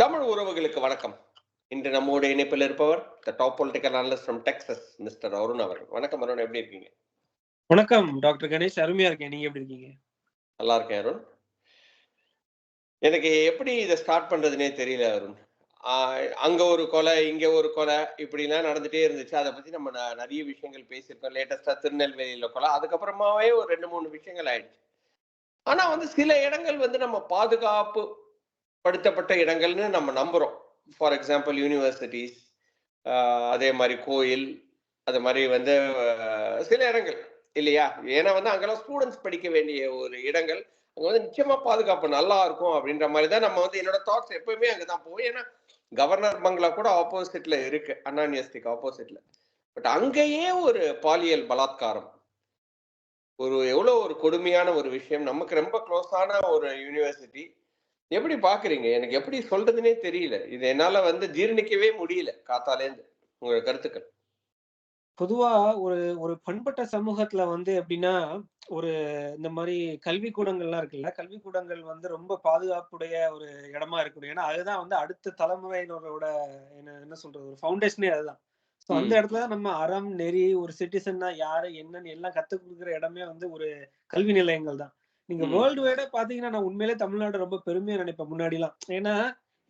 தமிழ் உறவுகளுக்கு வணக்கம். இன்று நம்மோட இணைப்பில் இருப்பவர் the top political analyst from Texas mister Arun அவர்கள். வணக்கம் அருண் எப்படி இருக்கீங்க? வணக்கம் டாக்டர் கணேஷ். அருமையா இருக்கேன். நீங்க எப்படி இருக்கீங்க? நல்லா இருக்கேன் அருண். எனக்கு எப்படி இதை ஸ்டார்ட் பண்றதுனே தெரியல அருண். அங்க ஒரு கொலை இங்க ஒரு கொலை இப்படிலாம் நடந்துட்டே இருந்துச்சு. அதை பத்தி நம்ம நிறைய விஷயங்கள் பேசியிருக்கோம். லேட்டஸ்டா திருநெல்வேலியில கொலை. அதுக்கப்புறமாவே ஒரு ரெண்டு மூணு விஷயங்கள் ஆயிடுச்சு. ஆனா வந்து சில இடங்கள் வந்து நம்ம பாதுகாப்பு படுத்தப்பட்ட இடங்கள்னு நம்ம நம்புறோம். ஃபார் எக்ஸாம்பிள் யூனிவர்சிட்டிஸ் அதே மாதிரி கோயில் அது மாதிரி வந்து சில இடங்கள் இல்லையா? ஏன்னா வந்து அங்கெல்லாம் ஸ்டூடெண்ட்ஸ் படிக்க வேண்டிய ஒரு இடங்கள். அங்கே வந்து நிச்சயமாக பாதுகாப்பு நல்லா இருக்கும் அப்படின்ற மாதிரி தான் நம்ம வந்து என்னோட தாட்ஸ் எப்பவுமே அங்கதான் போவோம் ஏன்னா கவர்னர் பங்களா கூட ஆப்போசிட்ல இருக்கு. அண்ணா யூனிவர்சிட்டிக்கு ஆப்போசிட்ல பட் அங்கேயே ஒரு பாலியல் பலாத்காரம். ஒரு எவ்வளோ ஒரு கொடுமையான ஒரு விஷயம். நமக்கு ரொம்ப க்ளோஸான ஒரு யூனிவர்சிட்டி எப்படி பாக்குறீங்க? எனக்கு எப்படி சொல்றதுனே தெரியல. இது என்னால வந்து ஜீரணிக்கவே முடியல காத்தாலேந்து. உங்களோட கருத்துக்கள். பொதுவா ஒரு ஒரு பண்பட்ட சமூகத்துல வந்து எப்படின்னா ஒரு இந்த மாதிரி கல்விக்கூடங்கள்லாம் இருக்குல்ல கல்விக்கூடங்கள் வந்து ரொம்ப பாதுகாப்புடைய ஒரு இடமா இருக்கணும் ஏன்னா அதுதான் வந்து அடுத்த தலைமுறையினரோட என்ன என்ன சொல்றது? ஒரு ஃபவுண்டேஷனே அதுதான். ஸோ அந்த. இடத்துல நம்ம அறம் நெறி ஒரு சிட்டிசன்னா யாரு என்னன்னு எல்லாம் கத்துக் கொடுக்குற இடமே வந்து ஒரு கல்வி நிலையங்கள் தான். நீங்க. வேர்ல்டு வைடா பாத்தீங்கன்னா நான் உண்மையிலே தமிழ்நாடு ரொம்ப பெருமையா நினைப்பேன் முன்னாடிலாம். ஏன்னா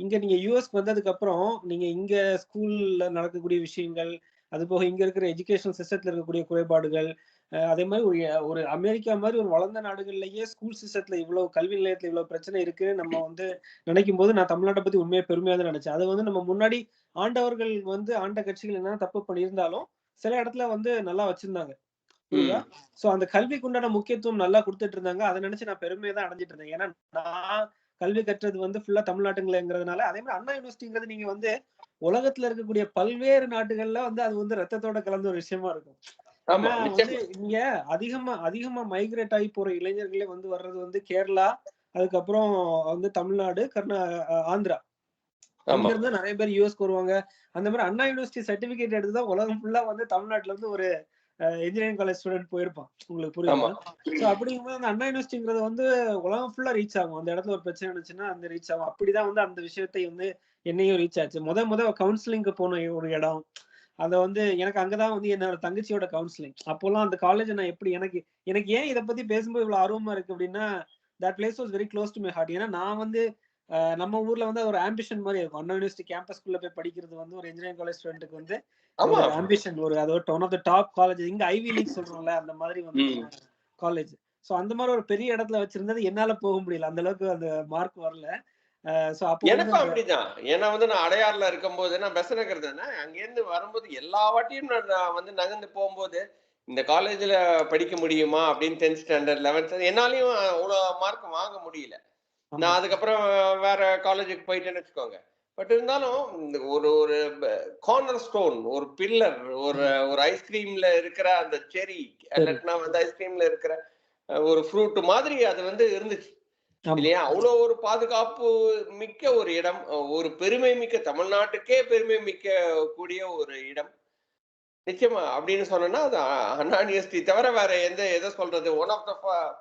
இங்க நீங்க யூஎஸ்க்கு வந்ததுக்கு அப்புறம் நீங்க இங்க ஸ்கூல்ல நடக்கக்கூடிய விஷயங்கள் அது போக இங்க இருக்கிற எஜுகேஷன் சிஸ்டத்துல இருக்கக்கூடிய குறைபாடுகள் அதே மாதிரி ஒரு ஒரு அமெரிக்கா மாதிரி ஒரு வளர்ந்த நாடுகள்லயே ஸ்கூல் சிஸ்டத்துல இவ்வளவு கல்வி நிலையத்துல இவ்வளவு பிரச்சனை இருக்குன்னு நம்ம வந்து நினைக்கும் போது நான் தமிழ்நாட்டை பத்தி உண்மையை பெருமையா தான் நினைச்சேன். அது வந்து நம்ம முன்னாடி ஆண்டவர்கள் வந்து ஆண்ட கட்சிகள் என்ன தப்பு பண்ணியிருந்தாலும் சில இடத்துல வந்து நல்லா வச்சிருந்தாங்க. சோ அந்த கல்விக்கு உண்டான முக்கியத்துவம் நல்லா கொடுத்துட்டு இருந்தாங்க அதை நினைச்சு நான் பெருமையை தான் அடைஞ்சிட்டு இருந்தேன் ஏன்னா நான் கல்வி கற்றது வந்து ஃபுல்லா தமிழ்நாட்டுங்கிறதுனால அதே மாதிரி அண்ணா யூனிவர்சிட்டிங்கிறது நீங்க வந்து உலகத்துல இருக்கக்கூடிய பல்வேறு நாட்டுகள்ல வந்து அது வந்து ரத்தத்தோட கலந்த ஒரு விஷயமா இருக்கும். வந்து இங்க அதிகமா அதிகமா மைக்ரேட் ஆகி போற இளைஞர்களே வந்து வர்றது வந்து கேரளா அதுக்கப்புறம் வந்து தமிழ்நாடு கர்நா ஆந்திரா. அங்க இருந்து நிறைய பேர் யூஎஸ்க்கு வருவாங்க. அந்த மாதிரி அண்ணா யூனிவர்சிட்டி சர்டிபிகேட் எடுத்து தான் உலகம் ஃபுல்லா வந்து தமிழ்நாட்டுல இருந்து ஒரு இன்ஜினியரிங் காலேஜ் ஸ்டூடெண்ட் போயிருப்பான். உங்களுக்கு புரியுதா? சோ அப்படிங்கும்போது அந்த அண்ணா யூனிவர்சிட்டிங்கிறது வந்து உலகம் ஃபுல்லா ரீச் ஆகும். அந்த இடத்துல ஒரு பிரச்சனை இருந்துச்சுன்னா அந்த ரீச் ஆகும். அப்படிதான் வந்து அந்த விஷயத்தை வந்து என்னையும் ரீச் ஆச்சு. முத முத கவுன்சிலிங்க்கு போன ஒரு இடம். அத வந்து எனக்கு அங்கதான் வந்து என்னோட தங்கச்சியோட கவுன்சிலிங் அப்போல்லாம் அந்த காலேஜ் நான் எப்படி எனக்கு எனக்கு ஏன் இதை பத்தி பேசும்போது இவ்வளவு ஆர்வமா இருக்கு அப்படின்னா that place was very close to my heart ஏன்னா நான் வந்து நம்ம ஊர்ல வந்து ஒரு ஆம்பிஷன் மாதிரி இருக்கும். அண்ணா யூனிவர்சிட்டி கேம்பஸ்குள்ள போய் படிக்கிறது வந்து ஒரு இன்ஜினியரிங் காலேஜ் ஸ்டூடெண்ட்டுக்கு வந்து ஆமா. ஆம்பிஷன் ஒரு அதோட one of the top college இங்க ஐவி லீக் சொல்றோம்ல அந்த மாதிரி வந்து. காலேஜ் சோ அந்த மாதிரி ஒரு பெரிய இடத்துல வச்சிருந்தது என்னால போக முடியல. அந்த அளவுக்கு அந்த மார்க் வரல. எனக்கும் அப்படிதான். ஏன்னா வந்து நான் அடையாறுல இருக்கும்போது நான் பெச நகர் தானே அங்கேருந்து வரும்போது எல்லா வாட்டியும் நான் வந்து நகர்ந்து போகும்போது இந்த காலேஜ்ல படிக்க முடியுமா அப்படின்னு டென்த் ஸ்டாண்டர்ட் லெவன்த் என்னாலையும் அவ்வளோ மார்க் வாங்க முடியல. நான் அதுக்கப்புறம் வேற காலேஜுக்கு போயிட்டேன்னு வச்சுக்கோங்க. பட் இருந்தாலும் ஒரு ஒரு கார்னர் ஸ்டோன் ஒரு பில்லர் ஒரு ஒரு ஐஸ்கிரீம்ல இருக்கிற அந்த செரி. இல்லாட்டினா வந்து ஐஸ்கிரீம்ல இருக்கிற ஒரு ஃப்ரூட் மாதிரி அது வந்து இருந்துச்சு. இல்லையா? அவ்வளோ ஒரு பாதுகாப்பு மிக்க ஒரு இடம் ஒரு பெருமை மிக்க தமிழ்நாட்டுக்கே பெருமை மிக்க கூடிய ஒரு இடம். நிச்சயமா அப்படின்னு சொன்னோம்னா அது அ- அண்ணா யூனிவர்சிட்டி தவிர வேற எந்த எதை சொல்றது? ஒன் ஆஃப் த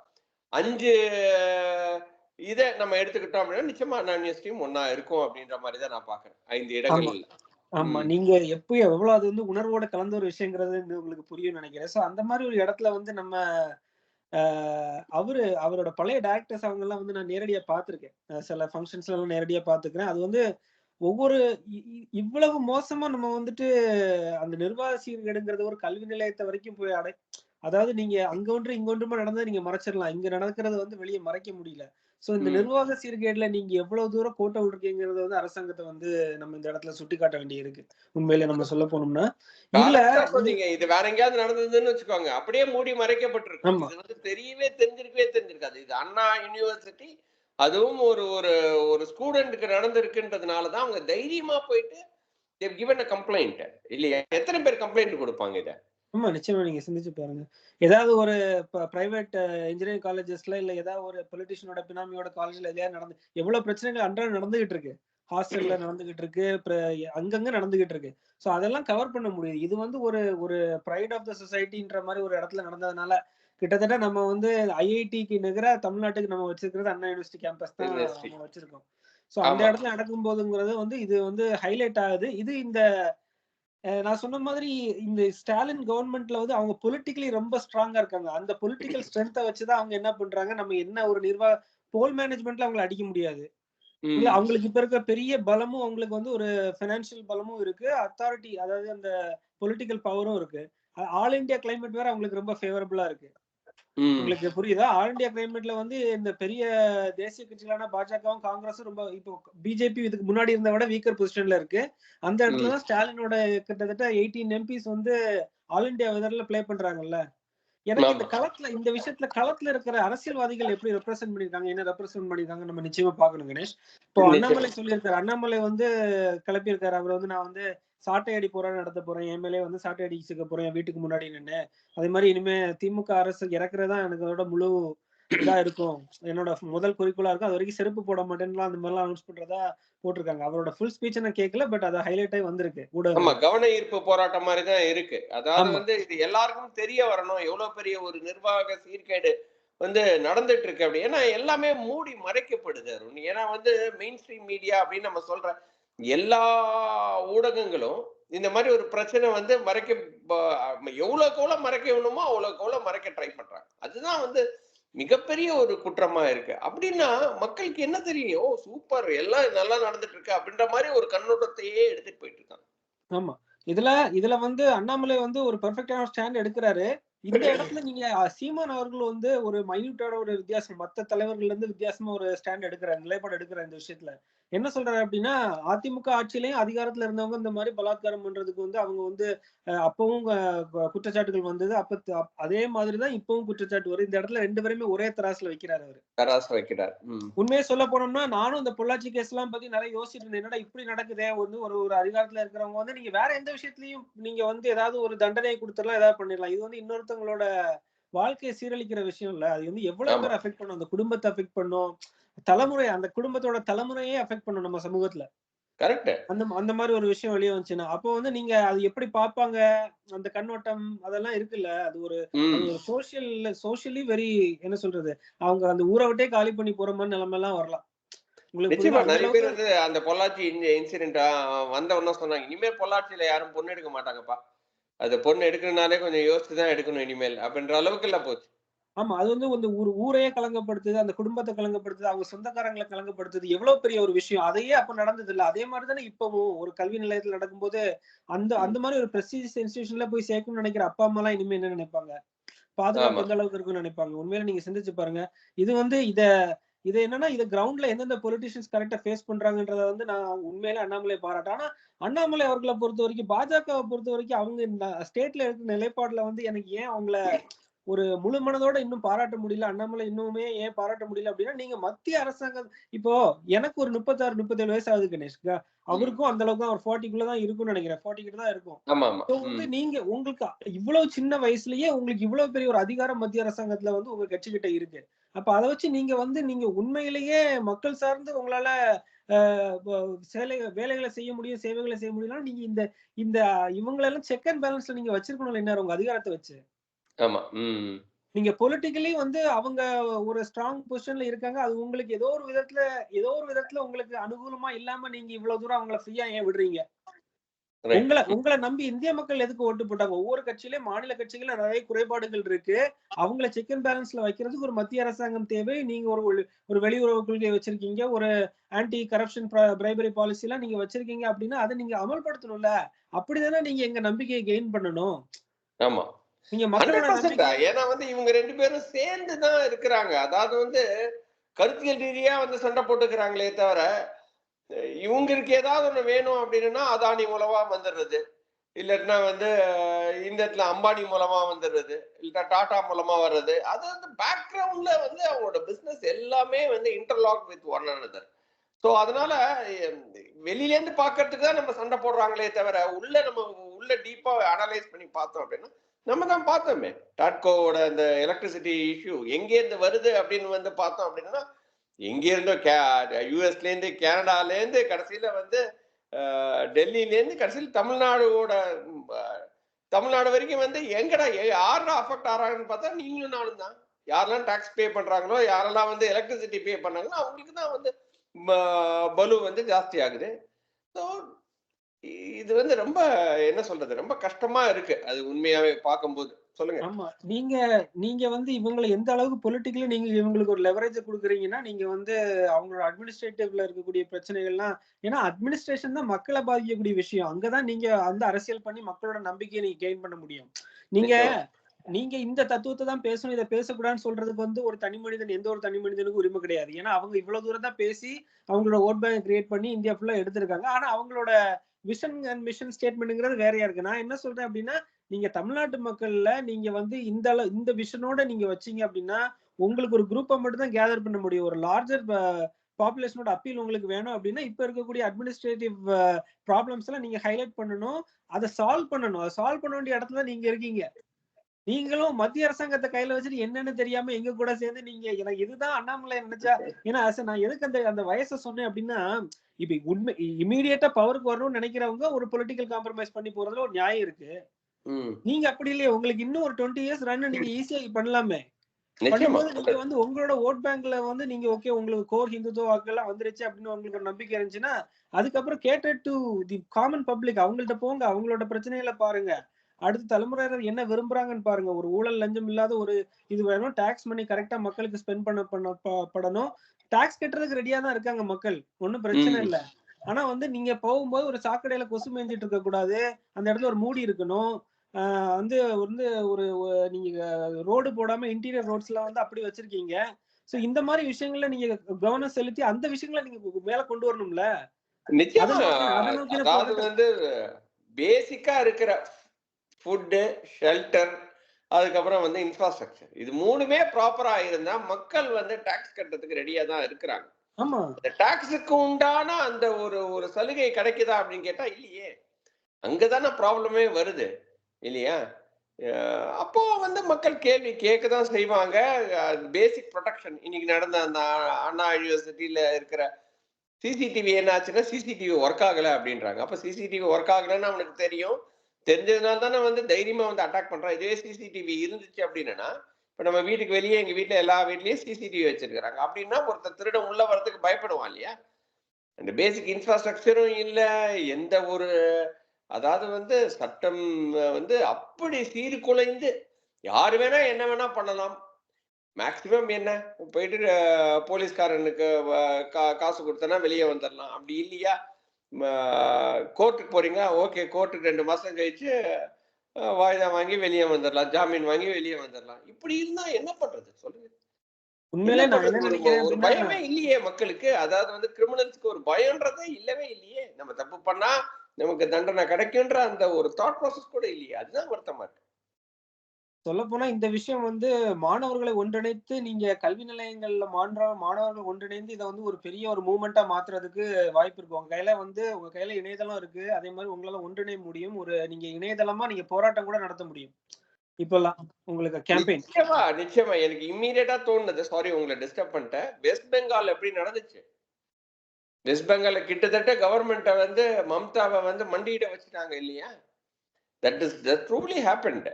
அஞ்சு இதை நம்ம எடுத்துக்கிட்டோம் அப்படின்னா நிச்சயமா அண்ணா யூனிவர்சிட்டியும் ஒன்னா இருக்கும் அப்படின்ற மாதிரி தான் நான் பாக்குறேன் ஐந்து இடங்கள் ஆமா. நீங்க எப்போ எவ்வளவு அது வந்து உணர்வோட கலந்த ஒரு விஷயங்கிறது உங்களுக்கு புரியும் நினைக்கிறேன். சோ அந்த மாதிரி ஒரு இடத்துல வந்து நம்ம அவரு அவரோட பழைய டேரக்டர்ஸ் அவங்க எல்லாம் வந்து நான் நேரடியா பார்த்திருக்கேன். சில ஃபங்க்ஷன்ஸ்ல எல்லாம் நேரடியா பார்த்துக்கிறேன் அது வந்து ஒவ்வொரு இவ்வளவு மோசமா நம்ம வந்துட்டு அந்த நிர்வாக சீர்கேடுங்கிறது ஒரு கல்வி நிலையத்தை வரைக்கும் போய் அடை அதாவது நீங்க அங்க ஒன்று இங்க ஒன்றுமா நடந்தா நீங்க மறைச்சிடலாம். இங்க நடக்கிறது வந்து வெளியே மறைக்க முடியல. சோ இந்த. நிர்வாக சீர்கேடுல நீங்க எவ்வளவு தூரம் கோட்டை விட்டுருக்கீங்கிறது வந்து அரசாங்கத்தை வந்து நம்ம இந்த இடத்துல சுட்டி காட்ட வேண்டியிருக்கு. உண்மையில நம்ம சொல்ல போனோம்னா ஆ சொன்னீங்க இது வேற எங்கேயாவது நடந்ததுன்னு வச்சுக்கோங்க. அப்படியே மூடி மறைக்கப்பட்டிருக்கு. இது வந்து தெரியவே தெரிஞ்சிருக்கவே தெரிஞ்சிருக்காது. இது அண்ணா யூனிவர்சிட்டி அதுவும் ஒரு ஒரு ஒரு ஸ்டூடெண்ட்டுக்கு நடந்திருக்குன்றதுனால தான் அவங்க தைரியமா போயிட்டு கிவன் அ கம்ப்ளைண்ட் இல்லையா? எத்தனை பேர் கம்ப்ளைண்ட் கொடுப்பாங்க இத? ஆமா நிச்சயமா நீங்க சிந்திச்சு பாருங்க. ஏதாவது ஒரு பிரைவேட் இன்ஜினியரிங் காலேஜஸ்ல இல்ல ஏதாவது ஒரு பொலிட்டிஷியனோட பினாமியோட காலேஜ்ல எதையாவது நடந்து எவ்வளவு பிரச்சனைகள் அன்றாடம் நடந்துகிட்டு இருக்கு. ஹாஸ்டல்ல நடந்துகிட்டு இருக்கு. அங்கங்க நடந்துகிட்டு இருக்கு. சோ அதெல்லாம் கவர் பண்ண முடியுது. இது வந்து ஒரு ஒரு ப்ரைட் ஆஃப் த சொசைட்டின்ற மாதிரி ஒரு இடத்துல நடந்ததுனால கிட்டத்தட்ட நம்ம வந்து ஐஐடிக்கு நிகரா தமிழ்நாட்டுக்கு நம்ம வச்சிருக்கிறது அண்ணா யூனிவர்சிட்டி கேம்பஸ் தான். நம்ம வச்சிருக்கோம். சோ அந்த. இடத்துல நடக்கும் போதுங்கிறது வந்து இது வந்து ஹைலைட் ஆகுது. இது இந்த நான் சொன்ன மாதிரி இந்த ஸ்டாலின் கவர்மெண்ட்ல வந்து அவங்க பொலிட்டிக்கலி ரொம்ப ஸ்ட்ராங்கா இருக்காங்க. அந்த பொலிட்டிக்கல் ஸ்ட்ரென்த்தை வச்சுதான் அவங்க என்ன பண்றாங்க? நம்ம என்ன ஒரு நிர்வாக போல் மேனேஜ்மெண்ட்ல அவங்களை அடிக்க முடியாது. இல்ல அவங்களுக்கு இப்ப இருக்க பெரிய பலமும் அவங்களுக்கு வந்து ஒரு பினான்சியல் பலமும் இருக்கு. அத்தாரிட்டி அதாவது அந்த பொலிட்டிக்கல் பவரும் இருக்கு. ஆல் இந்தியா கிளைமேட் வேற அவங்களுக்கு ரொம்ப ஃபேவரபிளா இருக்கு. உங்களுக்கு புரியுதா? ஆல் இந்தியா கிளைமேட்ல வந்து இந்த பெரிய தேசிய கட்சிகளான பாஜகவும் காங்கிரஸும் ரொம்ப இப்போ பிஜேபி இதுக்கு முன்னாடி இருந்த விட வீக்கர் பொசிஷன்ல இருக்கு. அந்த இடத்துல தான் ஸ்டாலினோட கிட்டத்தட்ட எயிட்டீன் எம்பிஸ் வந்து ஆல் இந்தியா வெதர்ல ப்ளே பண்றாங்கல்ல. எனக்கு இந்த. களத்துல இந்த விஷயத்துல களத்துல இருக்கிற அரசியல்வாதிகள் எப்படி ரெப்ரசென்ட் பண்ணிருக்காங்க என்ன ரெப்ரசென்ட் பண்ணிருக்காங்க நம்ம நிச்சயமா பாக்கணும் கணேஷ். இப்போ. அண்ணாமலை சொல்லியிருக்காரு. அண்ணாமலை வந்து கிளப்பியிருக்காரு. அவர் வந்து நான் வந்து சாட்டை அடி போராட்டம் நடத்த போறேன் என் மேலே வந்து சாட்டை அடி சிக்க போறேன் வீட்டுக்கு முன்னாடி நின்று அதே மாதிரி இனிமே திமுக அரசு இறக்குறதா எனக்கு அதோட முழு இதா இருக்கும். என்னோட முதல் குறிக்கோளா இருக்கும். அது வரைக்கும் செருப்பு போட மாட்டேன்லாம் அந்த மாதிரிலாம் அனௌன்ஸ் பண்றதா போட்டிருக்காங்க. அவரோட ஃபுல் ஸ்பீச் நான் கேட்கல பட் அது ஹைலைட் ஆகி வந்திருக்கு ஊடகம் கவன ஈர்ப்பு போராட்டம் மாதிரி தான் இருக்கு. அதாவது. வந்து இது எல்லாருக்கும் தெரிய வரணும். எவ்வளவு பெரிய ஒரு நிர்வாக சீர்கேடு வந்து நடந்துட்டு இருக்கு அப்படி ஏன்னா எல்லாமே மூடி மறைக்கப்படுது அருண். ஏன்னா வந்து மெயின் ஸ்ட்ரீம் மீடியா அப்படின்னு நம்ம சொல்ற எல்லா ஊடகங்களும் இந்த மாதிரி ஒரு பிரச்சனை வந்து மறைக்க ப- எவ்வளவுக்கு எவ்வளவு மறைக்க வேணுமோ அவ்வளவுக்கு எவ்வளவு மறைக்க ட்ரை பண்றாங்க. அதுதான் வந்து மிகப்பெரிய ஒரு குற்றமா இருக்கு. அப்படின்னா மக்களுக்கு என்ன தெரியும்? ஓ சூப்பர் எல்லாம் நல்லா நடந்துட்டு இருக்கு அப்படின்ற மாதிரி ஒரு கண்ணோட்டத்தையே எடுத்துட்டு போயிட்டு இருக்காங்க. ஆமா. இதுல இதுல வந்து அண்ணாமலை வந்து ஒரு பெர்ஃபெக்டான ஸ்டாண்ட் எடுக்கிறாரு. இந்த இடத்துல நீங்க சீமான் அவர்கள் வந்து ஒரு மைன்யூட்டோட ஒரு வித்தியாசம் மத்த தலைவர்கள்ல இருந்து வித்தியாசமா ஒரு ஸ்டாண்ட் எடுக்கிறாரு நிலைப்பாடு எடுக்கிறாரு இந்த விஷயத்துல. என்ன சொல்றாரு அப்படின்னா அதிமுக ஆட்சியிலயும் அதிகாரத்துல இருந்தவங்க இந்த மாதிரி பலாத்காரம் பண்றதுக்கு வந்து அவங்க வந்து அப்பவும் குற்றச்சாட்டுகள் வந்தது. அப்ப அதே மாதிரிதான் இப்பவும் குற்றச்சாட்டு வரும். இந்த இடத்துல ரெண்டு பேருமே ஒரே தராசுல வைக்கிறாரு அவரு. தராசு வைக்கிறார். உண்மையை சொல்ல போனோம்னா நானும் இந்த பொள்ளாச்சி கேஸ் எல்லாம் பத்தி நிறைய யோசிச்சுட்டு இருந்தேன். என்னடா இப்படி நடக்குதே? வந்து ஒரு ஒரு அதிகாரத்துல இருக்கிறவங்க வந்து நீங்க வேற எந்த விஷயத்துலயும் நீங்க வந்து ஏதாவது ஒரு தண்டனை கொடுத்துடலாம் ஏதாவது பண்ணிடலாம். இது வந்து இன்னொருத்தவங்களோட வாழ்க்கையை சீரழிக்கிற விஷயம் இல்ல. அது வந்து எவ்வளவு. பேர் அஃபெக்ட் பண்ணும்? அந்த குடும்பத்தை அஃபெக்ட் பண்ணும்? தலைமுறை அந்த குடும்பத்தோட தலைமுறையே அஃபெக்ட் பண்ணும் நம்ம சமூகத்துல. கரெக்ட் அந்த அந்த மாதிரி ஒரு விஷயம் வெளியே வந்துச்சுன்னா அப்போ வந்து நீங்க அது எப்படி பார்ப்பாங்க? அந்த கண்ணோட்டம் அதெல்லாம் இருக்குல்ல. அது ஒரு. சோசியல் சோஷியலி வெரி என்ன சொல்றது? அவங்க அந்த ஊரை விட்டே காலி பண்ணி போற மாதிரி நிலைமை எல்லாம் வரலாம். உங்களுக்கு நிச்சயமா. நிறைய பேர் வந்து அந்த பொள்ளாச்சி இன்சிடென்ட் வந்த உடனே சொன்னாங்க. இனிமேல் பொள்ளாச்சியில யாரும் பொண்ணு எடுக்க மாட்டாங்கப்பா. அது பொண்ணு எடுக்கணும்னாலே கொஞ்சம் யோசிச்சு தான் எடுக்கணும் இனிமேல் அப்படின்ற அளவுக்கு எல்லாம் போச்சு. ஆமா அது வந்து வந்து ஒரு ஊரையே கலங்கப்படுத்துது அந்த குடும்பத்தை கலங்கப்படுத்துது அவங்க சொந்தக்காரங்களை கலங்கப்படுத்துது எவ்வளவு பெரிய ஒரு விஷயம். அதையே அப்ப நடந்தது இல்ல. அதே மாதிரி தானே இப்பவும் ஒரு கல்வி நிலையத்துல நடக்கும்போது அந்த அந்த மாதிரி ஒரு பிரஸ்டீஜ் இன்ஸ்டிடியூஷன்ல போய் சேர்க்கணும்னு நினைக்கிற அப்பா அம்மா எல்லாம் இனிமே என்ன நினைப்பாங்க? பாதுகாப்பு. எந்த அளவுக்கு இருக்கும்னு நினைப்பாங்க? உண்மையில நீங்க சிந்திச்சு பாருங்க. இது வந்து இத இது என்னன்னா இது கிரவுண்ட்ல எந்தெந்த பொலிட்டிஷியன்ஸ் கரெக்டா ஃபேஸ் பண்றாங்கன்றத வந்து நான் உண்மையில அண்ணாமலை பாராட்டேன் ஆனா அண்ணாமலை அவர்களை பொறுத்த வரைக்கும் பாஜகவை பொறுத்த வரைக்கும் அவங்க ஸ்டேட்ல இருக்கிற நிலைப்பாடுல வந்து எனக்கு ஏன் அவங்கள ஒரு முழு மனதோட இன்னும் பாராட்ட முடியல அண்ணாமலை இன்னுமே ஏன் பாராட்ட முடியல அப்படின்னா நீங்க மத்திய அரசாங்கம் இப்போ எனக்கு ஒரு முப்பத்தாறு முப்பத்தேழு வயசு ஆகுது கணேஷ். அவருக்கும் அந்த அளவுக்கு தான் ஒரு ஃபார்ட்டிக்குள்ள தான் இருக்கும்னு நினைக்கிறேன். ஃபார்ட்டி கிட்ட தான் இருக்கும். வந்து நீங்க உங்களுக்கு இவ்வளவு சின்ன வயசுலயே உங்களுக்கு இவ்வளவு பெரிய ஒரு அதிகாரம் மத்திய அரசாங்கத்துல வந்து உங்க கட்சி கிட்ட இருக்கு. அப்ப அதை வச்சு நீங்க வந்து நீங்க உண்மையிலேயே மக்கள் சார்ந்து உங்களால சேலை வேலைகளை செய்ய முடியும் சேவைகளை செய்ய முடியும்னா நீங்க இந்த இந்த இவங்களெல்லாம் செக் அண்ட் பேலன்ஸ்ல நீங்க வச்சிருக்கணும் என்ன உங்க அதிகாரத்தை வச்சு. ஆமா. ம் நீங்க பொலிட்டிக்கலி வந்து அவங்க ஒரு ஸ்ட்ராங் பொசிஷன்ல இருக்காங்க. அது உங்களுக்கு ஏதோ ஒரு விதத்துல ஏதோ ஒரு விதத்துல உங்களுக்கு அனுகூலமா இல்லாம நீங்க இவ்வளவு தூரம் அவங்கள ஃப்ரீயா ஏன் விடுறீங்க. உங்களை உங்களை நம்பி இந்திய மக்கள் எதுக்கு ஓட்டு போட்டாங்க? ஒவ்வொரு கட்சியிலயும் மாநில கட்சிகள்ல நிறைய குறைபாடுகள் இருக்கு. அவங்கள செக் அண்ட் பேலன்ஸ்ல வைக்கிறதுக்கு ஒரு மத்திய அரசாங்கம் தேவை. நீங்க ஒரு ஒரு- வெளியுறவு கொள்கை வச்சிருக்கீங்க. ஒரு ஆன்டி கரப்ஷன் பிரைபரி பாலிசி எல்லாம் நீங்க வச்சிருக்கீங்க அப்படின்னா அதை நீங்க அமல்படுத்தணும்ல. அப்படிதானே நீங்க எங்க நம்பிக்கையை கெயின் பண்ணணும்? ஆமா. நீங்க மக்களோட 100% நம்பிக்கை ஏன்னா வந்து இவங்க ரெண்டு பேரும் சேர்ந்து தான் இருக்கிறாங்க. அதாவது வந்து கருத்தியல் ரீதியா வந்து சண்டை போட்டுக்கிறாங்களே தவிர இவங்களுக்கு ஏதாவது ஒண்ணு வேணும் அப்படின்னா அதானி மூலமா வந்துடுறது. இல்லைன்னா வந்து இந்த இடத்துல அம்பானி மூலமா வந்துடுறது. இல்ல டாடா மூலமா வர்றது. அது வந்து பேக்ரவுண்ட்ல வந்து அவங்களோட பிசினஸ் எல்லாமே வந்து interlock with one another. So அதனால அஹ், வெளியில இருந்து பார்க்கறதுக்கு தான் நம்ம சண்டை போடுறாங்களே தவிர உள்ள நம்ம உள்ள டீப்பா அனலைஸ் பண்ணி பார்த்தோம் அப்படின்னா நம்ம தான் பார்த்தோமே. டாட்கோவோட அந்த எலக்ட்ரிசிட்டி இஷ்யூ எங்கேருந்து வருது அப்படின்னு வந்து பார்த்தோம் அப்படின்னா எங்கேருந்தோ கே யூஎஸ்லேருந்து கேனடாலேருந்து கடைசியில் வந்து டெல்லியிலேருந்து கடைசியில் தமிழ்நாடோட தமிழ்நாடு வரைக்கும் வந்து எங்கடா எ- யாரா அஃபெக்ட் ஆகிறாங்கன்னு பார்த்தா நீங்களும் நானும் தான். யாரெல்லாம் டாக்ஸ் பே பண்ணுறாங்களோ யாரெல்லாம் வந்து எலக்ட்ரிசிட்டி பே பண்ணாங்களோ அவங்களுக்கு தான் வந்து பலு வந்து ஜாஸ்தி ஆகுது ஸோ இது வந்து ரொம்ப என்ன சொல்றது ரொம்ப கஷ்டமா இருக்கு. அது உண்மையாவே பார்க்கும்போது. சொல்லுங்க. ஆமா. நீங்க நீங்க வந்து இவங்களை எந்த அளவுக்கு பொலிட்டிக்கலி நீங்க இவங்களுக்கு ஒரு லெவரேஜ் கொடுக்குறீங்கன்னா நீங்க வந்து அவங்களோட அட்மினிஸ்ட்ரேட்டிவ்ல இருக்கக்கூடிய பிரச்சனைகள்லாம் ஏன்னா அட்மினிஸ்ட்ரேஷன் தான் மக்களை பாதிக்கக்கூடிய விஷயம். அங்கதான் நீங்க அந்த அரசியல் பண்ணி மக்களோட நம்பிக்கையை நீங்க கெயின் பண்ண முடியும். நீங்க நீங்க இந்த தத்துவத்தை தான் பேசணும் இதை பேசக்கூடாதுன்னு சொல்றதுக்கு வந்து ஒரு தனி மனிதன் எந்த ஒரு தனி மனிதனுக்கும் உரிமை கிடையாது. ஏன்னா அவங்க இவ்வளவு தூரம் தான் பேசி அவங்களோட ஓட் பேங்க் கிரியேட் பண்ணி இந்தியா ஃபுல்லா எடுத்திருக்காங்க. ஆனா அவங்களோட விஷன் அண்ட் மிஷன் ஸ்டேட்மெண்ட்ங்கிறது வேறையா இருக்கு? நான் என்ன சொல்றேன் அப்படின்னா நீங்க தமிழ்நாட்டு மக்கள்ல நீங்க வந்து இந்த அளவு இந்த விஷனோட நீங்க வச்சீங்க அப்படின்னா உங்களுக்கு ஒரு குரூப்பை மட்டும் தான் கேதர் பண்ண முடியும். ஒரு லார்ஜர் பாப்புலேஷனோட அப்பீல் உங்களுக்கு வேணும் அப்படின்னா இப்ப இருக்கக்கூடிய அட்மினிஸ்ட்ரேட்டிவ் ப்ராப்ளம்ஸ் எல்லாம் நீங்க ஹைலைட் பண்ணணும். அதை சால்வ் பண்ணணும். அதை சால்வ் பண்ண வேண்டிய இடத்துல நீங்க இருக்கீங்க. நீங்களும் மத்திய அரசாங்கத்தை கையில வச்சுட்டு என்னன்னு தெரியாம எங்க கூட சேர்ந்து நீங்க எனக்கு இதுதான் அண்ணாமலை நினைச்சா? ஏன்னா நான் எதுக்கு அந்த அந்த வயசை சொன்னேன் அப்படின்னா இப்ப உண்மை இமீடியட்டா பவருக்கு வரணும்னு நினைக்கிறவங்க ஒரு பொலிட்டிக்கல் காம்ப்ரமைஸ் பண்ணி போறதுல ஒரு நியாயம் இருக்கு. நீங்க அப்படி இல்லையே உங்களுக்கு இன்னும் ஒரு டுவெண்ட்டி இயர்ஸ் ரன் நீங்க ஈஸியா பண்ணலாமே. பண்ணும்போது நீங்க வந்து உங்களோட ஓட் பேங்க்ல வந்து நீங்க ஓகே உங்களுக்கு கோர் ஹிந்துத்துவ வாக்குகள் வந்துருச்சு அப்படின்னு உங்களுக்கு ஒரு நம்பிக்கை இருந்துச்சுன்னா அதுக்கப்புறம் cater to the common public அவங்கள்ட்ட போங்க அவங்களோட பிரச்சனைகளை பாருங்க. அடுத்த தலைமுறையினர் என்ன விரும்புறாங்கன்னு பாருங்க. ஒரு ஊழல் லஞ்சம் இல்லாத ஒரு இது வேணும். டாக்ஸ் மணி கரெக்டா மக்களுக்கு ஸ்பெண்ட் பண்ண பண்ண படணும். டாக்ஸ் கட்டுறதுக்கு ரெடியா தான் இருக்காங்க மக்கள். ஒன்னும் பிரச்சனை. இல்ல. ஆனா வந்து நீங்க போகும்போது ஒரு சாக்கடையில கொசு மேய்ஞ்சிட்டு இருக்க கூடாது. அந்த இடத்துல ஒரு மூடி இருக்கணும். வந்து வந்து ஒரு நீங்க ரோடு போடாம இன்டீரியர் ரோட்ஸ்ல வந்து அப்படி வச்சிருக்கீங்க. சோ இந்த மாதிரி விஷயங்கள்ல நீங்க கவனம் செலுத்தி அந்த விஷயங்களை நீங்க மேல கொண்டு வரணும்ல? நிச்சயமா. வந்து பேசிக்கா இருக்கிற ஃபுட்டு ஷெல்டர் அதுக்கப்புறம் வந்து இன்ஃப்ராஸ்ட்ரக்சர் இது மூணுமே ப்ராப்பரா இருந்தா மக்கள் வந்து டாக்ஸ் கட்டுறதுக்கு ரெடியா தான் இருக்கிறாங்க. இந்த டாக்ஸுக்கு உண்டான அந்த ஒரு ஒரு சலுகை கிடைக்குதா அப்படின்னு கேட்டா இல்லையே. அங்கதானே ப்ராப்ளமே வருது இல்லையா? அப்போ வந்து மக்கள் கேள்வி கேட்க தான் செய்வாங்க பேசிக் ப்ரொடெக்ஷன் இன்னைக்கு நடந்த அந்த அண்ணா யூனிவர்சிட்டியில இருக்கிற சிசிடிவி என்னாச்சுன்னா சிசிடிவி ஒர்க் ஆகல அப்படின்றாங்க. அப்ப சிசிடிவி ஒர்க் ஆகலைன்னு அவனுக்கு தெரியும். தெரிஞ்சதுனால தானே வந்து தைரியமா வந்து அட்டாக் பண்றான். இதுவே சிசிடிவி இருந்துச்சு அப்படின்னா இப்ப நம்ம வீட்டுக்கு வெளியே எங்க வீட்டுல எல்லா வீட்லயும் சிசிடிவி வச்சிருக்காங்க அப்படின்னா ஒருத்தர் திருடம் உள்ள வரதுக்கு பயப்படுவான் இல்லையா? அந்த பேசிக் இன்ஃப்ராஸ்ட்ரக்சரும் இல்லை எந்த ஒரு அதாவது வந்து சட்டம் வந்து அப்படி சீர்குலைந்து யாரு வேணா என்ன வேணா பண்ணலாம். மேக்சிமம் என்ன? போயிட்டு போலீஸ்காரனுக்கு கா- காசு கொடுத்தனா வெளியே வந்துடலாம் அப்படி இல்லையா? கோர்ட்டுக்கு போறீங்க ஓகே கோர்ட்டுக்கு ரெண்டு மாசம் கழிச்சு வாய்தா வாங்கி வெளியே வந்துடலாம் ஜாமீன் வாங்கி வெளியே வந்துடலாம் இப்படி இருந்தா என்ன பண்றது? சொல்லுங்க? ஒரு- பயமே இல்லையே மக்களுக்கு. அதாவது வந்து கிரிமினல்ஸ்க்கு ஒரு பயம்ன்றதே இல்லவே இல்லையே. நம்ம தப்பு பண்ணா நமக்கு தண்டனை கிடைக்குன்ற அந்த ஒரு தாட் ப்ராசஸ் கூட இல்லையே. அதுதான் வருத்தமா இருக்கு. சொல்ல போனா இந்த விஷயம் வந்து மாணவர்களை ஒன்றிணைத்து நீங்க கல்வி நிலையங்கள்ல மாணவ மாணவர்கள் ஒன்றிணைந்து இதை வந்து ஒரு பெரிய ஒரு மூமெண்ட்டா மாத்துறதுக்கு வாய்ப்பு இருக்கு. உங்க கையில வந்து உங்க கையில இணையதளம் இருக்கு. அதே மாதிரி உங்களால ஒன்றிணைய முடியும். ஒரு நீங்க இணையதளமா நீங்க போராட்டம் கூட நடத்த முடியும். இப்பெல்லாம் உங்களுக்கு கேம்பெயின் நிச்சயமா நிச்சயமா. எனக்கு இம்மீடியட்டா தோணுது. சாரி உங்களை டிஸ்டர்ப் பண்ணிட்டேன். வெஸ்ட் பெங்கால் எப்படி நடந்துச்சு? வெஸ்ட் பெங்கால்ல கிட்டத்தட்ட கவர்மெண்ட்டை வந்து மம்தாவை வந்து மண்டியிட வச்சுட்டாங்க இல்லையா? That is that truly happened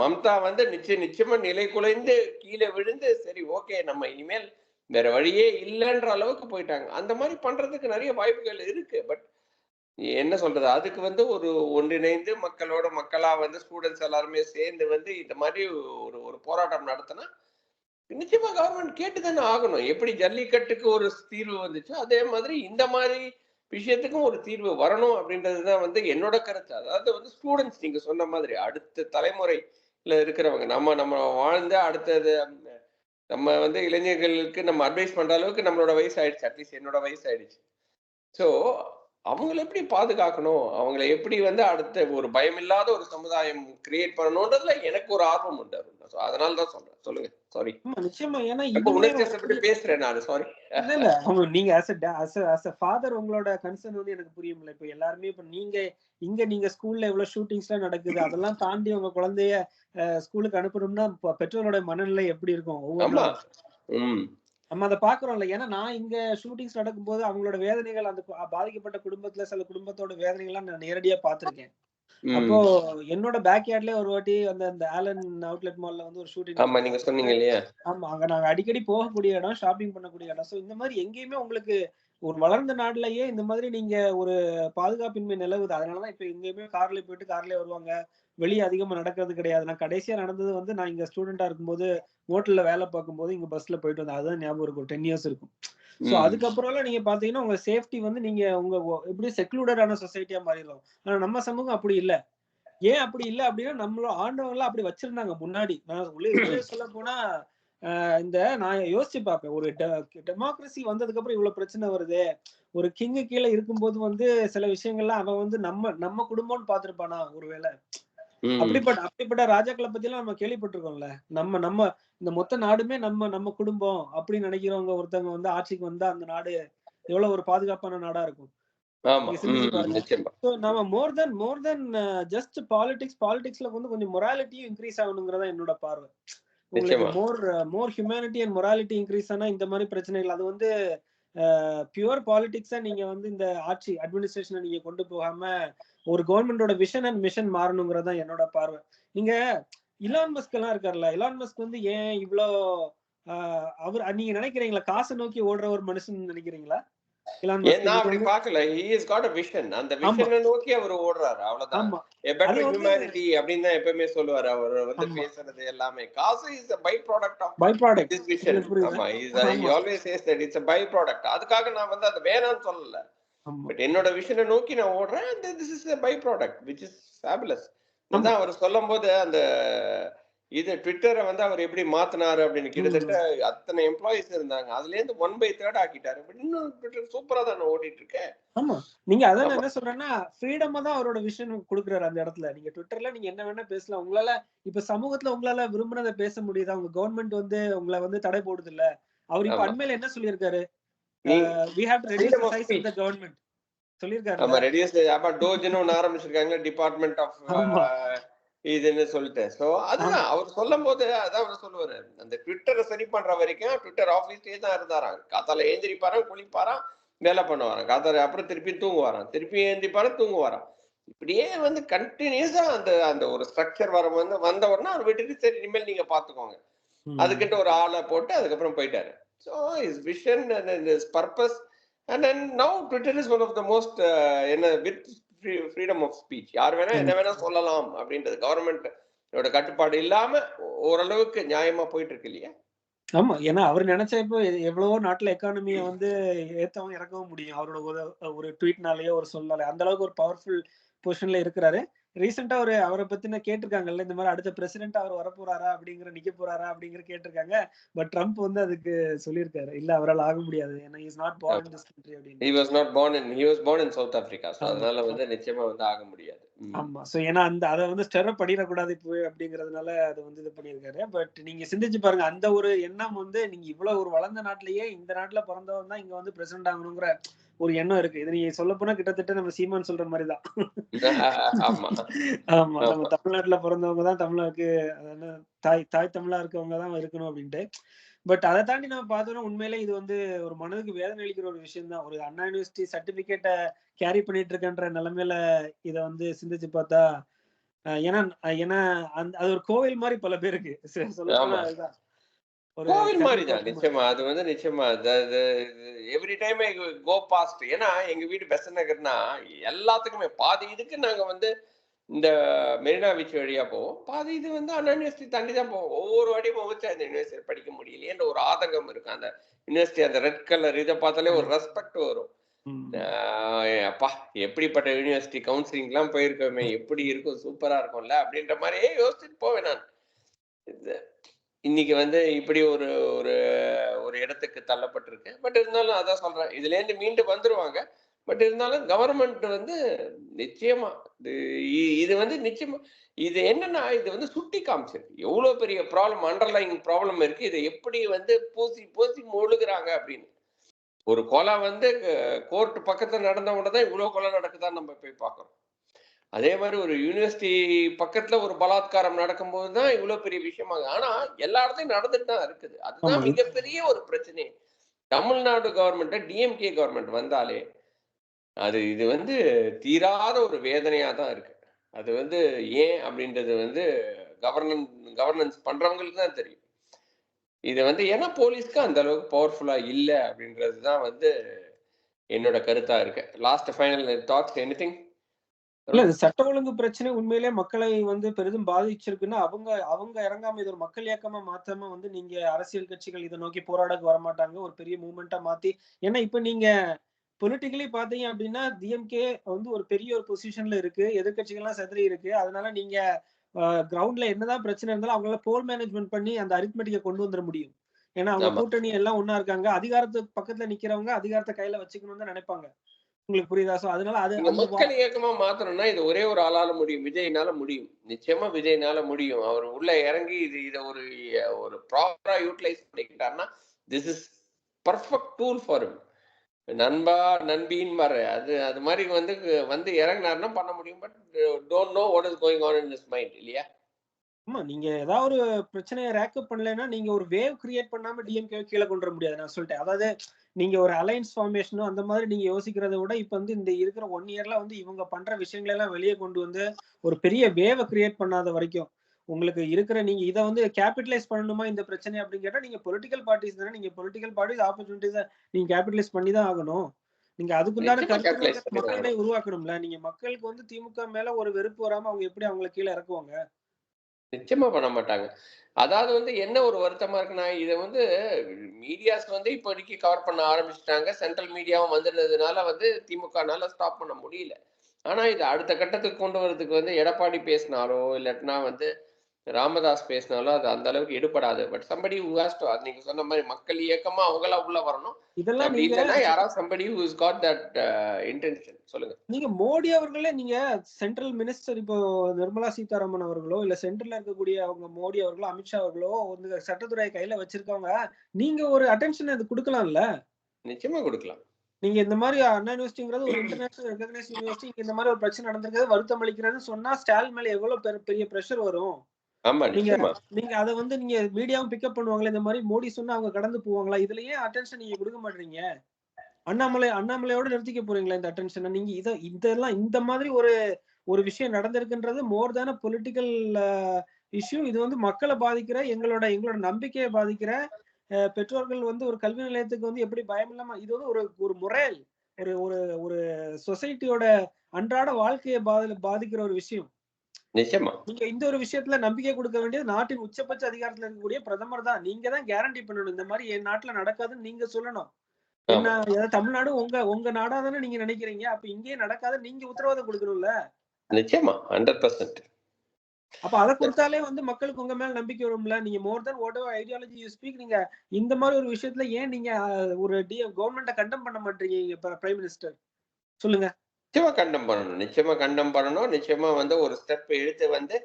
Mamata வந்து நிச்சயம் நிச்சயமா நிலை குலைந்து கீழே விழுந்து சரி ஓகே நம்ம இனிமேல் வேற வழியே இல்லைன்ற அளவுக்கு போயிட்டாங்க. அந்த மாதிரி பண்றதுக்கு நிறைய வாய்ப்புகள் இருக்கு. பட் என்ன சொல்றது? அதுக்கு வந்து ஒரு ஒன்றிணைந்து மக்களோட மக்களா வந்து ஸ்டூடெண்ட்ஸ் எல்லாருமே சேர்ந்து வந்து இந்த மாதிரி ஒரு ஒரு போராட்டம் நடத்தினா நிச்சயமா கவர்மெண்ட் கேட்டு தானே ஆகணும். எப்படி ஜல்லிக்கட்டுக்கு ஒரு தீர்வு வந்துச்சோ அதே மாதிரி இந்த மாதிரி விஷயத்துக்கும் ஒரு தீர்வு வரணும் அப்படின்றது தான் வந்து என்னோட கருத்து. அதாவது வந்து ஸ்டூடெண்ட்ஸ் நீங்க சொன்ன மாதிரி அடுத்த தலைமுறையில இருக்கிறவங்க நம்ம நம்ம வாழ்ந்த அடுத்தது நம்ம வந்து இளைஞர்களுக்கு நம்ம அட்வைஸ் பண்ற அளவுக்கு நம்மளோட வயசு ஆயிடுச்சு அட்லீஸ்ட் என்னோட வயசு ஆயிடுச்சு ஸோ அவங்கள எப்படி பாதுகாக்கணும்? அவங்கள எப்படி வந்து அடுத்த ஒரு பயமில்லாத ஒரு சமுதாயம் கிரியேட் பண்ணணுன்றதுல எனக்கு ஒரு ஆர்வம் உண்டு அதனால தான் சொல்றேன். சொல்லுங்க. சாரி நிச்சயமா. ஏன்னா உணர்ச்சி பேசுறேன் நான். சாரி இல்ல இல்ல. நீங்க as a father உங்களோட கன்சர்ன் வந்து எனக்கு புரியும்ல. இப்ப எல்லாருமே இப்ப நீங்க இங்க நீங்க ஸ்கூல்ல எவ்வளவு ஷூட்டிங்ஸ் எல்லாம் நடக்குது அதெல்லாம் தாண்டி உங்க குழந்தைய ஸ்கூலுக்கு அனுப்பணும்னா பெற்றோரோட மனநிலை எப்படி இருக்கும்? நம்ம அதை பாக்குறோம்ல. ஏன்னா நான் இங்க ஷூட்டிங்ஸ் நடக்கும்போது அவங்களோட வேதனைகள் அந்த பாதிக்கப்பட்ட குடும்பத்துல சில குடும்பத்தோட வேதனைகள்லாம் நான் நேரடியா பாத்திருக்கேன். அப்போ என்னோட பேக் யார்ட்லயே ஒரு வாட்டி அந்த அந்த ஆலன் அவுட்லெட் மால்ல வந்து ஒரு ஷூட்டிங் ஆமா நீங்க சொன்னீங்க இல்லையா? ஆமா அங்க நாங்க அடிக்கடி போகக்கூடிய இடம் ஷாப்பிங் பண்ணக்கூடிய இடம். சோ இந்த மாதிரி எங்கேயுமே உங்களுக்கு ஒரு வளர்ந்த நாடுலயே இந்த மாதிரி நீங்க ஒரு பாதுகாப்பின்மை நிலவுது. அதனாலதான் இப்ப எங்கேயுமே கார்ல போயிட்டு கார்லயே வருவாங்க. வெளியே அதிகமா நடக்கிறது கிடையாது. நான் கடைசியா நடந்தது வந்து நான் இங்க ஸ்டூடெண்டா இருக்கும்போது ஹோட்டல்ல வேலை பார்க்கும்போது இங்க பஸ்ல போயிட்டு வந்தேன். அதுதான் ஞாபகம் இருக்கும் டென் இயர்ஸ் இருக்கும். சோ ம். அதுக்கப்புறம்லாம் நீங்க பாத்தீங்கன்னா உங்க சேஃப்டி வந்து நீங்க உங்க எப்படி செக்லூடடான சொசைட்டியா மாறிடும் ஆனா நம்ம சமூகம் அப்படி இல்ல. ஏன் அப்படி இல்ல அப்படின்னா நம்மளோட ஆண்டவங்களாம் அப்படி வச்சிருந்தாங்க முன்னாடி. நான் உள்ளே சொல்ல போனா இந்த நான் யோசிச்சு பார்ப்பேன். ஒரு டெமோக்ரஸி வந்ததுக்கு அப்புறம் இவ்வளவு பிரச்சனை வருது. ஒரு கிங்கு கீழே இருக்கும்போது வந்து சில விஷயங்கள்லாம் அவன் வந்து நம்ம நம்ம குடும்பம்னு பாத்திருப்பானா ஒருவேளை. அப்படிப்பட்ட அப்படிப்பட்ட ராஜாக்களை பத்தி எல்லாம் நம்ம கேள்விப்பட்டிருக்கோம்ல. நம்ம நம்ம இந்த மொத்த நாடுமே நம்ம நம்ம குடும்பம் அப்படின்னு நினைக்கிறவங்க ஒருத்தவங்க வந்து ஆட்சிக்கு வந்தா அந்த நாடு எவ்வளவு ஒரு பாதுகாப்பான நாடா இருக்கும். நம்ம மோர் தென் மோர் தென் ஜஸ்ட் பாலிடிக்ஸ் பாலிடிக்ஸ்ல வந்து கொஞ்சம் மொராலிட்டியும் இன்க்ரீஸ் ஆகணுங்கிறதா என்னோட பார்வை. உங்களுக்கு. More more humanity and morality increase ஆனா இந்த மாதிரி பிரச்சனைகள் அது வந்து பியூர் பாலிடிக்ஸா நீங்க வந்து இந்த ஆட்சி அட்மினிஸ்ட்ரேஷனை நீங்க கொண்டு போகாம ஒரு கவர்மெண்டோட விஷன் அண்ட் மிஷன் மாறணுங்கிறதா என்னோட பார்வை. நீங்க இலான் மஸ்க் எல்லாம் இருக்காருல்ல இலான் மஸ்க் வந்து ஏன் இவ்வளோ ஆஹ் அவர் நீங்க நினைக்கிறீங்களா காசை நோக்கி ஓடுற ஒரு மனுஷன் நினைக்கிறீங்களா? நான் அப்படி he has got a vision. அந்த. விஷனை நோக்கி அவர் ஓடுறாரு. அவ்வளவுதான். வந்து- humanity அப்படின்னு தான் எப்பவுமே சொல்லுவாரு அவர் வந்து. பேசுறது எல்லாமே. காசு இஸ் பை ப்ராடக்ட் vision. உங்களுக்கு புரியுதா? ஆமா. Says that it's a by product அதுக்காக நான் வந்து அது வேணாம்னு சொல்லல. பட் என்னோட விஷனை நோக்கி நான் ஓடுறேன். By product which is fabulous. ஆமா. அதான் அவர் சொல்லும் போது அந்த இது ட்விட்டரை வந்து அவர் எப்படி மாத்தினாரு அப்படின்னு கிட்டத்தட்ட அத்தனை எம்ப்ளாயிஸ் இருந்தாங்க. அதுல இருந்து ஒன் பை தேர்ட் ஆக்கிட்டாரு இன்னும் ட்விட்டர் சூப்பரா தானே ஓடிட்டு இருக்கு ஆமா. நீங்க அதான். என்ன சொல்றேன்னா ஃப்ரீடமா தான் அவரோட விஷன் கொடுக்குறாரு அந்த இடத்துல. நீங்க ட்விட்டர்ல நீங்க என்ன வேணா பேசலாம். உங்களால இப்ப சமூகத்துல உங்களால விரும்பினதை பேச முடியுதா? உங்க கவர்மெண்ட் வந்து உங்களை வந்து தடை போடுது இல்ல அவர் இப்ப. அண்மையில என்ன சொல்லியிருக்காரு? We have to reduce of size of the government சொல்லியிருக்காரு ஆமா ரெடியூஸ் அப்ப டோஜ்னு ஒண்ணு ஆரம்பிச்சிருக்காங்க. Department of. இதுன்னு சொல்லிட்டு சோ அதுதான் அவர் சொல்லும் போது அதான் அவர் சொல்லுவாரு. அந்த ட்விட்டரை சரி பண்ற வரைக்கும் ட்விட்டர் ஆபீஸ்லயே தான் இருந்தாராம். காத்தால ஏந்திரிப்பாராம் குளிப்பாராம் வேலை பண்ணுவாராம். காத்தால அப்புறம் திருப்பி தூங்குவாராம். திருப்பி ஏந்திரிப்பாராம் தூங்குவாராம். இப்படியே வந்து கண்டினியூஸா அந்த அந்த ஒரு ஸ்ட்ரக்சர் வர வந்து வந்த உடனே அவர் விட்டுட்டு சரி இனிமேல் நீங்க பாத்துக்கோங்க. அதுக்கிட்ட ஒரு ஆளை போட்டு அதுக்கப்புறம் போயிட்டாரு. So is vision and is purpose and then now Twitter is one of the most என்ன வித் ஃப்ரீடம் ஆஃப் ஸ்பீச் யார் வேணா என்ன வேணா சொல்லலாம் அப்படின்றது கவர்மெண்ட் கட்டுப்பாடு இல்லாம ஓரளவுக்கு நியாயமா போயிட்டு இருக்கு இல்லையா? ஆமா ஏன்னா அவர் நினைச்ச இப்போ எவ்வளவோ நாட்டுல எக்கானமியை வந்து ஏத்தவும் இறக்கவும் முடியும். அவரோட ஒரு ட்வீட்னாலயோ ஒரு சொல்லாலே. அந்த அளவுக்கு ஒரு பவர்ஃபுல் பொசிஷன்ல இருக்கிறாரு. ரீசெண்டா ஒரு அவரை பத்தின கேட்டிருக்காங்கல்ல இந்த மாதிரி அடுத்த பிரசிடென்ட் அவர் வர போறாரா அப்படிங்கிற நிக்க போறாரா அப்படிங்கிற கேட்டிருக்காங்க பட் ட்ரம்ப் வந்து அதுக்கு சொல்லியிருக்காரு இல்ல அவரால் ஆக முடியாது ஏன்னா is not born in this country அப்படின்னு he was not born in he was born in South Africa. அதனால வந்து நிச்சயமா வந்து ஆக முடியாது. ஆமா. சோ ஏன்னா அந்த அதை வந்து ஸ்டெரப் பண்ணிடக்கூடாது இப்போ அப்படிங்கறதுனால அதை வந்து இது பண்ணியிருக்காரு. பட் நீங்க சிந்திச்சு பாருங்க அந்த ஒரு எண்ணம் வந்து நீங்க இவ்வளவு ஒரு வளர்ந்த நாட்டிலேயே இந்த நாட்டுல பிறந்தவன் தான் இங்க வந்து பிரசிடென்ட் ஆகணுங்கிற ஒரு எண்ணம் இருக்கு. இது நீங்க சொல்ல போனா கிட்டத்தட்ட நம்ம சீமான் சொல்ற மாதிரிதான் ஆமா. ஆமா. நம்ம தமிழ்நாட்டுல பிறந்தவங்க தான் என்ன தாய் தாய் தமிழா இருக்கவங்க தான் இருக்கணும் அப்படின்ட்டு. பட் அதை தாண்டி நம்ம பார்த்தோம்னா உண்மையிலே இது வந்து ஒரு மனதுக்கு வேதனை அளிக்கிற ஒரு விஷயம் தான். ஒரு அண்ணா யூனிவர்சிட்டி சர்டிபிகேட்டை கேரி பண்ணிட்டு இருக்கன்ற நிலைமையில இதை வந்து சிந்திச்சு பார்த்தா ஏன்னா ஏன்னா அந்த அது ஒரு கோவில் மாதிரி பல பேருக்கு சொல்ல போனா ஆமா. அதுதான். ஒரு கோவில் மாதிரி தான் நிச்சயமா. அது வந்து நிச்சயமா. எவ்ரி டைம் கோ பாஸ்ட் ஏன்னா எங்க வீடு பெசன் நகர்னா எல்லாத்துக்குமே பாதி இதுக்கு நாங்க வந்து இந்த மெரினா பீச் வழியா போவோம். பாதி இது வந்து அண்ணா யூனிவர்சிட்டி தாண்டி தான் போவோம். ஒவ்வொரு வாட்டியும் போச்சு அந்த யூனிவர்சிட்டி படிக்க முடியலையேன்ற ஒரு ஆதங்கம் இருக்கு அந்த யூனிவர்சிட்டி அந்த ரெட் கலர் இதை பார்த்தாலே ஒரு ரெஸ்பெக்ட் வரும். அப்பா எப்படிப்பட்ட யூனிவர்சிட்டி கவுன்சிலிங்லாம் போயிருக்கோமே எப்படி இருக்கும் சூப்பரா இருக்கும்ல அப்படின்ற மாதிரியே யோசிச்சுட்டு போவேன் நான். இன்னைக்கு வந்து இப்படி ஒரு ஒரு ஒரு இடத்துக்கு தள்ளப்பட்டிருக்கு பட் இருந்தாலும் அதான் சொல்றேன். இதுல இருந்து மீண்டு வந்துருவாங்க. பட் இருந்தாலும் கவர்மெண்ட் வந்து நிச்சயமா இது இது வந்து நிச்சயமா இது என்னன்னா இது வந்து சுட்டி காமிச்சிருக்கு. எவ்வளவு பெரிய ப்ராப்ளம் அண்டர்லைங் ப்ராப்ளம் இருக்கு. இதை எப்படி வந்து பூசி பூசி முழுகுறாங்க அப்படின்னு. ஒரு கொலை வந்து கோர்ட் பக்கத்துல நடந்த உடனே தான் இவ்வளவு கொலை நடக்குதான்னு நம்ம போய் பார்க்கறோம். அதே மாதிரி ஒரு யூனிவர்சிட்டி பக்கத்துல ஒரு பலாத்காரம் நடக்கும்போது தான் இவ்வளவு பெரிய விஷயமாகுது ஆனா எல்லா இடத்துலயும் நடந்துட்டு தான் இருக்குது. அதுதான். மிகப்பெரிய ஒரு பிரச்சனை. தமிழ்நாடு கவர்மெண்ட் டிஎம்கே கவர்மெண்ட் வந்தாலே அது இது வந்து தீராத ஒரு வேதனையாக தான் இருக்கு. அது வந்து ஏன் அப்படின்றது வந்து கவர்னன்ஸ் கவர்னன்ஸ் பண்றவங்களுக்கு தான் தெரியும். இது வந்து ஏன்னா போலீஸ்க்கு அந்த அளவுக்கு பவர்ஃபுல்லா இல்லை அப்படின்றது தான் வந்து என்னோட கருத்தா இருக்கு. லாஸ்ட் ஃபைனல் தாட்ஸ் எனிதிங் இல்ல இந்த சட்ட ஒழுங்கு பிரச்சனை உண்மையிலே மக்களை வந்து பெரிதும் பாதிச்சிருக்குன்னா அவங்க அவங்க இறங்காம இது ஒரு மக்கள் இயக்கமா மாத்தாம வந்து நீங்க அரசியல் கட்சிகள் இதை நோக்கி போராடக்கு வரமாட்டாங்க. ஒரு பெரிய மூமெண்டா மாத்தி ஏன்னா இப்ப நீங்க பொலிட்டிக்கலி பாத்தீங்க அப்படின்னா டிஎம்கே வந்து ஒரு பெரிய ஒரு பொசிஷன்ல இருக்கு. எதிர்கட்சிகள்லாம் செதறி இருக்கு. அதனால நீங்க கிரவுண்ட்ல என்னதான் பிரச்சனை இருந்தாலும் அவங்களால போல் மேனேஜ்மெண்ட் பண்ணி அந்த அரித்மெட்டிக்கை கொண்டு வந்துட முடியும். ஏன்னா அவங்க. கூட்டணி எல்லாம் ஒண்ணா இருக்காங்க. அதிகாரத்துக்கு பக்கத்துல நிக்கிறவங்க அதிகாரத்தை கையில வச்சுக்கணும்னு தான் நினைப்பாங்க. உங்களுக்கு புரியுதா? சோ அதனால அது மக்கள் இயக்கமா மாத்தணும்னா இது ஒரே ஒரு ஆளால முடியும். விஜய்னால முடியும். நிச்சயமா விஜய்னால முடியும். அவர் உள்ள இறங்கி இது இத ஒரு ஒரு ப்ராப்பரா utilise பண்ணிக்கிட்டாருன்னா this is perfect tool for நண்பா நண்பின்னு வர அது அது மாதிரி வந்து வந்து இறங்கினார்னா பண்ண முடியும். But don't know what is going on in this mind இல்லையா? ஆமா நீங்க ஏதாவது ஒரு பிரச்சனையை ரேக்கப் பண்ணலைன்னா நீங்க ஒரு வேவ் கிரியேட் பண்ணாம டிஎம்கே கீழே கொண்டு வர முடியாது. நான் சொல்லிட்டேன். அதாவது நீங்க ஒரு அலைன்ஸ் ஃபார்மேஷனோ அந்த மாதிரி நீங்க யோசிக்கிறத விட இப்ப வந்து இந்த இருக்கிற ஒன் இயர்ல வந்து இவங்க பண்ற விஷயங்களை எல்லாம் வெளியே கொண்டு வந்து ஒரு பெரிய வேவை கிரியேட் பண்ணாத வரைக்கும் உங்களுக்கு இருக்கிற நீங்க இதை வந்து கேபிட்டலைஸ் பண்ணணுமா இந்த பிரச்சனை அப்படின்னு கேட்டா நீங்க பொலிட்டிக்கல் பார்ட்டிஸ் தானே நீங்க பொலிட்டிக்கல் பார்ட்டிஸ் ஆப்பர்ச்சுனிட்டிஸ் நீங்க கேபிட்டலைஸ் பண்ணி தான் ஆகணும். நீங்க தான் மக்களிடையே உருவாக்கணும்ல. நீங்க மக்களுக்கு வந்து திமுக மேல ஒரு வெறுப்பு வராம அவங்க எப்படி அவங்களை கீழே இறக்குவாங்க? நிச்சயமா பண்ண மாட்டாங்க. அதாவது வந்து என்ன ஒரு வருத்தமா இருக்குன்னா இதை வந்து மீடியாஸ் வந்து இப்போதைக்கு கவர் பண்ண ஆரம்பிச்சிட்டாங்க. சென்ட்ரல் மீடியாவும் வந்துருந்ததுனால வந்து திமுகனால ஸ்டாப் பண்ண முடியல. ஆனா இது அடுத்த கட்டத்துக்கு கொண்டு வரதுக்கு வந்து எடப்பாடி பேசினாலோ இல்லாட்டினா வந்து ராமதாஸ் பேசினாலோ அது அந்த அளவுக்கு எடுபடாது. பட் சம்படி ஹூ அது நீங்க சொன்ன மாதிரி மக்கள் இயக்கமா அவங்களா உள்ள வரணும். இதெல்லாம் இல்லைன்னா யாராவது somebody who is got that intention சொல்லுங்க. நீங்க மோடி அவர்களே நீங்க சென்ட்ரல் மினிஸ்டர் இப்போ நிர்மலா சீதாராமன் அவர்களோ இல்ல சென்ட்ரல்ல இருக்கக்கூடிய அவங்க மோடி அவர்களோ அமித்ஷா அவர்களோ வந்து சட்டத்துறையை கையில வச்சிருக்கவங்க நீங்க ஒரு அட்டென்ஷன் அது கொடுக்கலாம்ல? நிச்சயமா கொடுக்கலாம். நீங்க இந்த மாதிரி அண்ணா யூனிவர்சிட்டிங்கிறது ஒரு இன்டர்நேஷனல் ரெகனைஸ் யூனிவர்சிட்டி இந்த மாதிரி ஒரு பிரச்சனை நடந்திருக்கிறது வருத்தம் அளிக்கிறதுன்னு சொன்னா ஸ்டாலின் மேல எவ்வளவு பெரு- பெரிய ப்ரெஷர் வரும்? ஆமா நீங்க நீங்க அதை வந்து நீங்க மீடியாவும் பிக்கப் பண்ணுவாங்களே இந்த மாதிரி மோடி சொன்னா அவங்க கடந்து போவாங்களா? இதுல ஏன் அட்டென்ஷன் நீங்க கொடுக்க மாட்டீங்க. அண்ணாமலை அண்ணாமலையோட நிறுத்திக்க போறீங்களா இந்த அட்டென்ஷனை நீங்க இத இதெல்லாம் இந்த மாதிரி ஒரு ஒரு விஷயம் நடந்திருக்குன்றது மோர் தான பொலிட்டிக்கல் இஷ்யூ இது வந்து மக்களை பாதிக்கிற எங்களோட எங்களோட நம்பிக்கையை பாதிக்கிற பெற்றோர்கள் வந்து ஒரு கல்வி நிலையத்துக்கு வந்து எப்படி பயம் இல்லாம இது வந்து ஒரு ஒரு முறையல் ஒரு ஒரு ஒரு சொசைட்டியோட அன்றாட வாழ்க்கையை பாதி பாதிக்கிற ஒரு விஷயம். நிச்சயமா. நீங்க இந்த ஒரு விஷயத்துல நம்பிக்கை கொடுக்க வேண்டியது நாட்டின் உச்சபட்ச அதிகாரத்துல இருக்கக்கூடிய பிரதமர் தான். நீங்க தான் கேரண்டி பண்ணணும். இந்த மாதிரி என் நாட்டுல நடக்காதுன்னு நீங்க சொல்லணும். தமிழ்நாடு உங்க உங்க நாடா தானே நீங்க நினைக்கிறீங்க? அப்ப இங்கேயே நடக்காது நீங்க உத்தரவாதம் கொடுக்கணும்ல? நிச்சயமா. ஹண்ட்ரட் பர்சன்ட் அப்ப அதை கொடுத்தாலே வந்து மக்களுக்கு உங்க மேல நம்பிக்கை வரும்ல? நீங்க more then whatever ideology you speak நீங்க இந்த மாதிரி ஒரு விஷயத்துல ஏன் நீங்க ஒரு கவர்மெண்ட்டை கண்டம் பண்ண மாட்டீங்க பிரைம் மினிஸ்டர் சொல்லுங்க. நிச்சயமா கண்டம் பண்ணணும். நிச்சயமா கண்டம் பண்ணணும். நிச்சயமா வந்து ஒரு ஸ்டெப் எடுத்து வந்து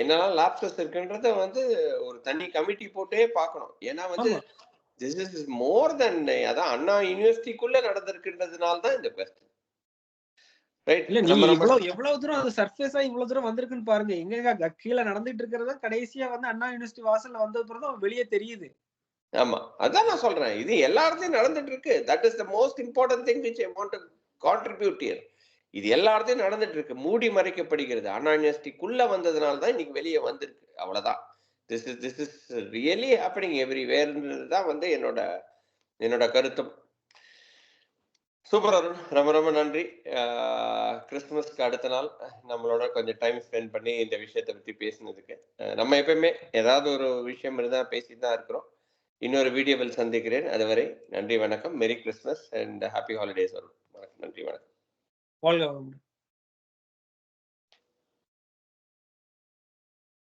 என்னெல்லாம் லாப்சஸ் இருக்குன்றத வந்து ஒரு தனி கமிட்டி போட்டே பார்க்கணும். ஏன்னா வந்து. திஸ் இஸ் மோர் தென் அதான் அண்ணா யூனிவர்சிட்டிக்குள்ள நடந்திருக்குன்றதுனால தான் இந்த கொஸ்டின் ரைட் இல்ல நம்ம நீங்க நம்ம இவ்வளவு எவ்வளவு தூரம் அது சர்ஃபேஸா இவ்வளவு தூரம் வந்திருக்குன்னு பாருங்க. எங்க கீழே நடந்துட்டு இருக்கிறதா கடைசியா வந்து அண்ணா யூனிவர்சிட்டி வாசல்ல வந்த அப்புறம் வெளியே தெரியுது. ஆமா. அதான் நான் சொல்றேன். இது எல்லா இடத்துலயும் நடந்துட்டு இருக்கு. That is the most important thing which I want contribute இது எல்லா இடத்தையும் நடந்துட்டு இருக்கு மூடி மறைக்கப்படுகிறது. அனானியஸ்டிக்குள்ள வந்ததுனால தான் இன்னைக்கு வெளியே வந்திருக்கு. அவ்வளவுதான். This is this is really happening எவ்ரிவேர்ன்றது தான் வந்து என்னோட என்னோட கருத்தும். சூப்பர் அருண் ரொம்ப ரொம்ப நன்றி. கிறிஸ்துமஸ்க்கு அடுத்த நாள் நம்மளோட கொஞ்சம் டைம் ஸ்பெண்ட் பண்ணி இந்த விஷயத்தை பற்றி பேசினதுக்கு. நம்ம எப்பயுமே ஏதாவது ஒரு விஷயம் இருந்தால் பேசிட்டு தான் இருக்கிறோம். இன்னொரு வீடியோவில் சந்திக்கிறேன். அதுவரை நன்றி வணக்கம். Merry Christmas and happy holidays வரும் வணக்கம். நன்றி வணக்கம். வாழ்க வளமுடன்.